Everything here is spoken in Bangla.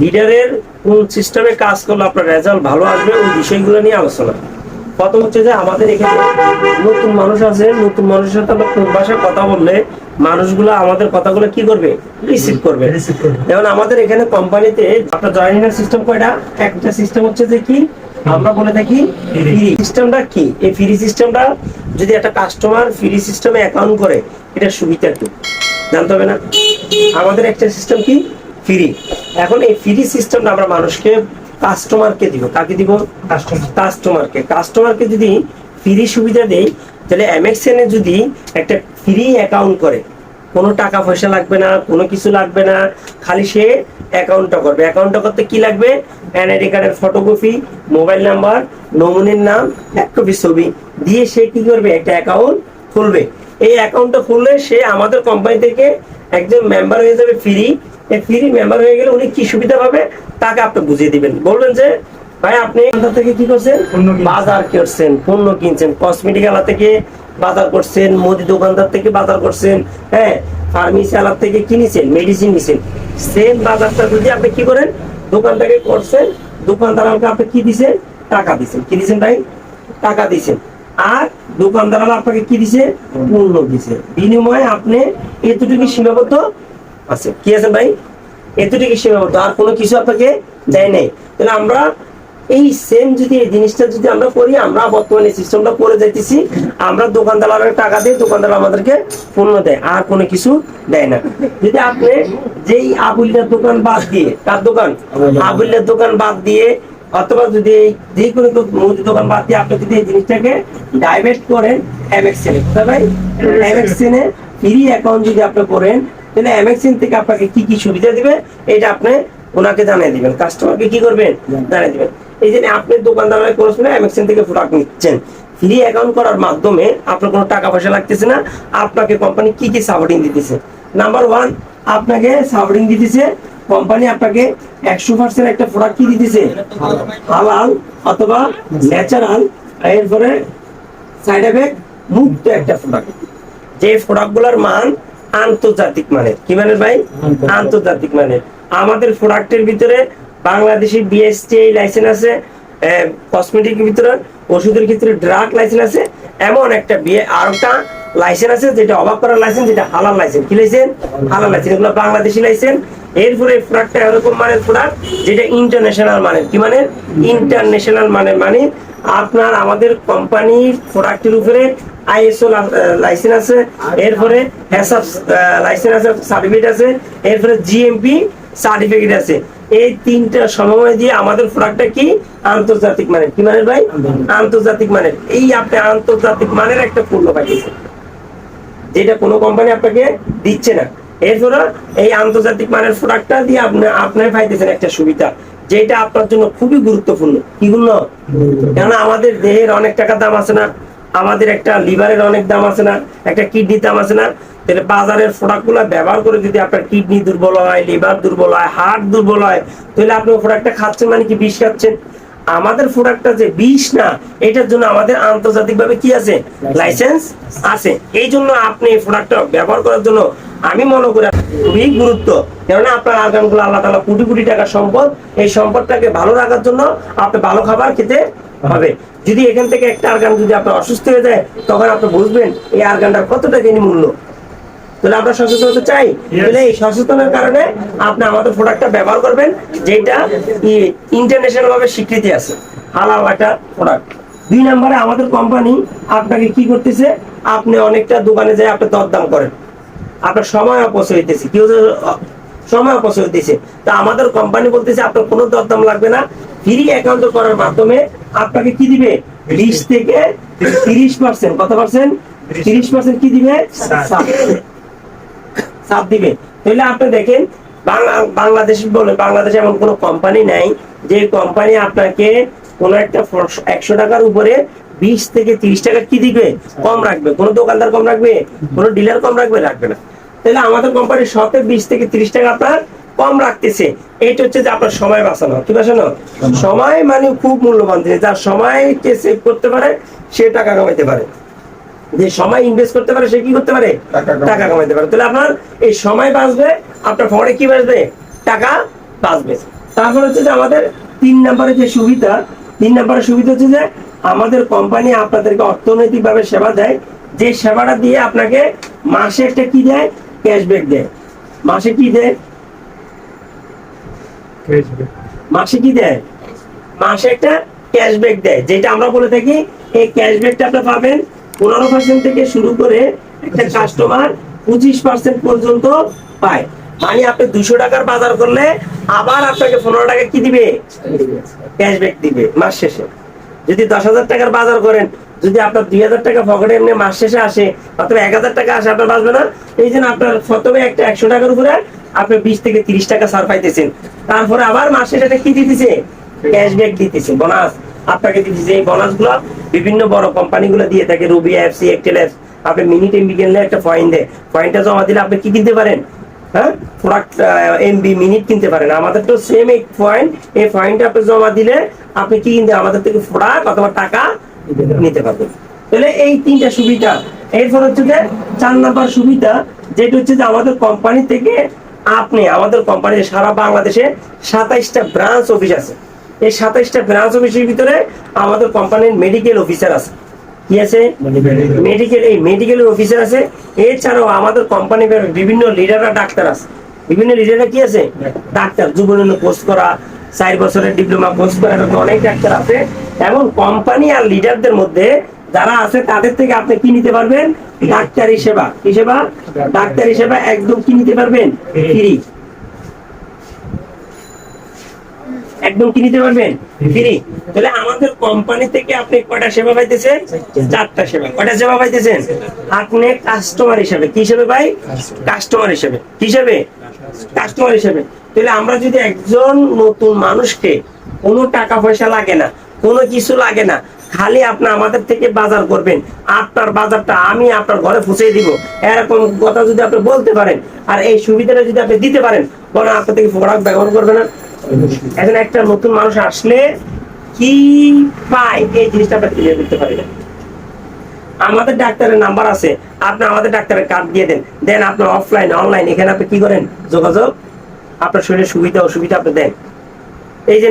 লিডারের কোন সিস্টেমে কাজ করলে আপনার রেজাল্ট ভালো আসবে ওই বিষয়গুলো নিয়ে আলোচনা। প্রথম হচ্ছে যে আমাদের এখানে নতুন মানুষ আছে নতুন মানুষের সাথে আমরা কোন ভাষায় কথা বললে মানুষগুলো আমাদের কথাগুলো কি করবে? রিসিভ করবে। যেমন আমাদের এখানে কোম্পানিতে আপনার জয়েনিং এর সিস্টেম কয়টা? একটা সিস্টেম হচ্ছে যে কি? আমরা বলে থাকি ফ্রি সিস্টেমটা কি? এই ফ্রি সিস্টেমটা যদি একটা কাস্টমার ফ্রি সিস্টেমে অ্যাকাউন্ট করে এটা সুবিধা কি? জানতে হবে না? আমাদের একটা সিস্টেম কি? ফ্রি এখন এই ফ্রি সিস্টেমটা আমরা মানুষকে কাস্টমারকে দিব। কাকে দিব? কাস্টমার কাস্টমারকে কাস্টমারকে যদি ফ্রি সুবিধা দেই তাহলে এমএক্সএন যদি একটা ফ্রি অ্যাকাউন্ট করে কোনো টাকা পয়সা লাগবে না কোনো কিছু লাগবে না খালি সে অ্যাকাউন্টটা করবে। অ্যাকাউন্টটা করতে কি লাগবে? এনআইডি কার্ডের ফটোকপি মোবাইল নাম্বার নমুনের নাম এক কপি ছবি। দিয়ে সে কি করবে? একটা অ্যাকাউন্ট খুলবে। এই অ্যাকাউন্টটা খুললে সে আমাদের কোম্পানি থেকে একজন মেম্বার হয়ে যাবে ফ্রি এই ফ্রি মেম্বার হয়ে গেলে উনি কি সুবিধা পাবে তাকে আপনি বুঝিয়ে দিবেন। বলবেন যে ভাই আপনি এখান থেকে কি করছেন। বাজার করছেন পণ্য কিনছেন। কসমেটিক আলা থেকে বাজার করছেন মুদি দোকানদার থেকে বাজার করছেন হ্যাঁ ফার্মেসি থেকে কিনেছেন মেডিসিন নিছেন। সেম বাজারটা যদি আপনি কি করেন দোকান থেকে করছেন দোকানদার আপনি কি দিছেন? টাকা দিছেন। কি দিছেন ভাই? টাকা দিছেন। আর দোকানদার আপনাকে কি দিছে? পণ্য দিছে। বিনিময়ে আপনি এতটুকু সীমাবদ্ধ আছে। কি আছেন ভাই? এতটুকু সীমাবদ্ধ আর কোনো কিছু আপনাকে দেয় নাই। তাহলে আমরা এই সেম যদি এই জিনিসটা যদি আমরা করি, আমরা বর্তমানে সিস্টেমটা করে যাইতেছি, আমরা দোকানদারের টাকা দিয়ে দোকানদার আমাদেরকে পণ্য দেয়, আর কোনো কিছু দেয় না। যদি আপনি যেই আবুল্লার দোকান বাদ দিয়ে, কার দোকান? আবুল্লার দোকান বাদ দিয়ে, অথবা যদি এই যে কোনো মুদি দোকান বাদ দিয়ে আপনি যদি এই জিনিসটাকে ডাইভার্ট করেন এমএক্সএন এ। কোথায় ভাই এমএক্সএন এ ফ্রি অ্যাকাউন্ট যদি আপনি করেন তাহলে এমএক্সএন থেকে আপনাকে কি কি সুবিধা দিবে, এটা আপনি ওনাকে জানিয়ে দিবেন। কাস্টমারকে কি করবেন? জানিয়ে দিবেন। এই যে আপনি দোকানদারের খরচ করে এমএক্সএন থেকে প্রোডাক্ট নিচ্ছেন। ফ্রি অ্যাকাউন্ট করার মাধ্যমে আপনার কোনো টাকা পয়সা লাগতেছে না, আপনাকে কোম্পানি কি কি সাপোর্টিং দিতেছে? নাম্বার ওয়ান আপনাকে সাপোর্টিং দিতেছে কোম্পানি আপনাকে একশো পার্সেন্ট একটা প্রোডাক্ট কি দিতেছে? হালাল অথবা ন্যাচারাল এরপরে সাইড এফেক্ট মুক্ত একটা প্রোডাক্ট যে প্রোডাক্টগুলোর মান আন্তর্জাতিক মানের। কি মানের ভাই? আন্তর্জাতিক। মানের। আমাদের প্রোডাক্টের ভিতরে বাংলাদেশি বিএসটিআই লাইসেন্স আছে কসমেটিকের ভিতরে ওষুধের ক্ষেত্রে ড্রাগ লাইসেন্স আছে এমন একটা বিয়ে আরেকটা লাইসেন্স আছে যেটা অবাক করার লাইসেন্স যেটা হালাল লাইসেন্স কি লাইসেন্স হালাল লাইসেন্স এগুলো বাংলাদেশি লাইসেন্স এরপরে প্রোডাক্টটা এরকম মানের প্রোডাক্ট যেটা ইন্টারন্যাশনাল মানের। কি মানে ইন্টারন্যাশনাল মানের মানে আপনার আমাদের কোম্পানির প্রোডাক্টের উপরে আইএসও লাইসেন্স আছে এরপরে হ্যাসাপ লাইসেন্স আছে সার্টিফিকেট আছে এরপরে জিএমপি সার্টিফিকেট আছে। এই তিনটা সমন্বয় দিয়ে আমাদের প্রোডাক্টটা কি? আন্তর্জাতিক মানের। কি মানের ভাই? আন্তর্জাতিক। মানের। এই আপনি আন্তর্জাতিক মানের একটা পণ্য পাইতেছেন। যেটা কোনো কোম্পানি আপনাকে দিচ্ছে না। এরপরে এই আন্তর্জাতিক মানের প্রোডাক্টটা দিয়ে আপনি আপনার পাইতেছেন একটা সুবিধা যেটা আপনার জন্য খুবই গুরুত্বপূর্ণ। কি গুলো কেননা আমাদের দেহের অনেক টাকা দাম আছে না। আমাদের একটা লিভারের অনেক দাম আছে না, একটা কিডনির দাম আছে না, তাহলে বাজারের প্রোডাক্টগুলো ব্যবহার করে যদি আপনার কিডনি দুর্বল হয়, লিভার দুর্বল হয়, হার্ট দুর্বল হয়, তাহলে আপনি প্রোডাক্টটা খাচ্ছেন মানে কি বিষ খাচ্ছেন? আমাদের প্রোডাক্টটা যে বিষ না এটার জন্য আমাদের আন্তর্জাতিকভাবে কি আছে? লাইসেন্স আছে। এই জন্য আপনি এই প্রোডাক্টটা ব্যবহার করার জন্য আমি মনে করি খুবই গুরুত্ব। কেননা আপনার আগামগুলো আল্লাহ তালা কোটি কোটি টাকার সম্পদ এই সম্পদটাকে ভালো রাখার জন্য আপনি ভালো খাবার খেতে হবে। যদি এখান থেকে একটা আর্গান যদি আপনার অসুস্থ হয়ে যায় তখন আপনি বুঝবেন এই আর্গানটার কতটা জিনি মূল্য। তাহলে আমরা সচেতন হতে চাই। তাহলে এই সচেতনের কারণে আপনি আমাদের প্রোডাক্টটা ব্যবহার করবেন যেটা ইন্টারন্যাশনাল ভাবে স্বীকৃতি আছে। হালাল একটা প্রোডাক্ট দুই নম্বরে আমাদের কোম্পানি আপনাকে কি করতেছে? আপনি অনেকটা দোকানে যায় আপনি দরদাম করেন। আপনার সময় অপচয় হইতেছে। কেউ সময় অপচয় হইতেছে। তা আমাদের কোম্পানি বলতেছে আপনার কোনো দরদাম লাগবে না। ফ্রি অ্যাকাউন্ট করার মাধ্যমে আপনাকে কি দিবে? বিশ থেকে তিরিশ পার্সেন্ট কত পার্সেন্ট তিরিশ পার্সেন্ট কি দিবে? ছাড়। দিবে। তাহলে আপনি দেখেন বাংলাদেশ বলে, বাংলাদেশে এমন কোনো কোম্পানি নাই যে কোম্পানি আপনাকে কোনো একটা একশো টাকার উপরে বিশ থেকে তিরিশ টাকা কি দিবে? কম রাখবে। কোনো দোকানদার কম রাখবে? কোনো ডিলার কম রাখবে? রাখবে না। তাহলে আমাদের কোম্পানি শতে বিশ থেকে তিরিশ টাকা আপনার কম রাখতেছে। এইটা হচ্ছে যে আপনার সময় বাঁচানো। কি বাঁচানো সময় মানে খুব মূল্যবান জিনিস। যার সময়কে সেভ করতে পারে, সে টাকা কামাইতে পারে। যে সময় ইনভেস্ট করতে পারে সে কি করতে পারে? টাকা কামাইতে পারে। তাহলে আপনার এই সময় বাঁচবে আপনার ফোনে কি বাঁচবে? টাকা বাঁচবে। তারপর হচ্ছে যে আমাদের তিন নম্বরের যে সুবিধা তিন নম্বরের সুবিধা হচ্ছে যে আমাদের কোম্পানি আপনাদেরকে অর্থনৈতিকভাবে সেবা দেয়। যে সেবাটা দিয়ে আপনাকে মাসে একটা কি দেয়? ক্যাশব্যাক দেয়। মাসে কি দেয়? মাসে কি দেয়? মাসে একটা ক্যাশব্যাক দেয়। যেটা আমরা বলে থাকি এই ক্যাশব্যাকটা আপনি পাবেন পনেরো পার্সেন্ট থেকে শুরু করে একটা কাস্টমার পঁচিশ পার্সেন্ট পর্যন্ত পায়। মানে আপনি দুশো টাকার বাজার করলে আবার আপনাকে পনেরো টাকা কি দিবে? ক্যাশব্যাক দিবে মাস শেষে। যদি দশ হাজার টাকার বাজার করেন, যদি আপনার দুই হাজার টাকা পকেটে এমনি মাস শেষে আসে অথবা এক হাজার টাকা আসে, আপনার বাঁচবে না। এই জন্য আপনার প্রথমে একটা একশো টাকার উপরে আপনি বিশ থেকে তিরিশ টাকা সার পাইতেছেন। তারপরে আবার মাস শেষে কি দিতেছে? ক্যাশব্যাক দিতেছে বোনাস আপনাকে দিতেছে এই বোনাসগুলো বিভিন্ন বড় কোম্পানি গুলো দিয়ে থাকে রুবি এফসি একটেল এফ আপনি মিনিট এমবি কিনলে একটা পয়েন্ট দেয়। পয়েন্টটা জমা দিলে আপনি কি কিনতে পারেন? হ্যাঁ? প্রোডাক্ট এমবি মিনিট কিনতে পারেন। আমাদের তো সেম এক পয়েন্ট এই পয়েন্ট আপনি জমা দিলে আপনি কি কিনতে, আমাদের থেকে প্রোডাক্ট অথবা টাকা নিতে পারবেন। তাহলে এই তিনটা সুবিধা। এরপর হচ্ছে যে চার নাম্বার সুবিধা, যেটা হচ্ছে যে আমাদের কোম্পানি থেকে আপনি, আমাদের কোম্পানির সারা বাংলাদেশে সাতাইশটা ব্রাঞ্চ অফিস আছে। এই সাতাইশটা ব্রাঞ্চ অফিসের ভিতরে আমাদের কোম্পানির মেডিকেল অফিসার আছে। কি আছে? মেডিকেল এই মেডিকেলের অফিসার আছে। এছাড়াও আমাদের কোম্পানির বিভিন্ন লিডাররা ডাক্তার আছে। বিভিন্ন লিডাররা কি আছে? ডাক্তার যুবনীন কোর্স করা চার বছরের ডিপ্লোমা কোর্স করা এরকম অনেক ডাক্তার আছে। এবং কোম্পানি আর লিডারদের মধ্যে যারা আছে তাদের থেকে আপনি কি নিতে পারবেন? ডাক্তারি সেবা। কি সেবা? ডাক্তারি সেবা একদম কি নিতে পারবেন? ফ্রি একদম কি নিতে পারবেন? ফ্রি। তাহলে আমাদের কোম্পানি থেকে আপনি কয়টা সেবা পাইতেছেন? চারটা। সেবা। কয়টা সেবা পাইতেছেন? আপনি কাস্টমার হিসেবে। কি হিসেবে ভাই? কাস্টমার হিসেবে। কি হিসেবে? কাস্টমার হিসেবে। তাহলে আমরা যদি একজন নতুন মানুষকে কোনো টাকা পয়সা লাগে না কোনো কিছু লাগে না খালি আপনি আমাদের থেকে বাজার করবেন। আপনার বাজারটা আমি আপনার ঘরে পৌঁছে দিব। এরকম কথা যদি আপনি বলতে পারেন আর এই সুবিধাটা যদি আপনি দিতে পারেন বলেন আপনার থেকে প্রোডাক্ট ব্যবহার করবে না। এখন একটা নতুন মানুষ আসলে কি পায় এই জিনিসটা আমরা ক্লিয়ার করতে পারি আমাদের ডাক্তারের নাম্বার আছে, আপনি আমাদের ডাক্তারের কার্ড দিয়ে দেন। দেন আপনার অফলাইন অনলাইন এখানে আপনি কি করেন? যোগাযোগ, আপনার শরীরের সুবিধা, অসুবিধা আপনি দেন। এই যে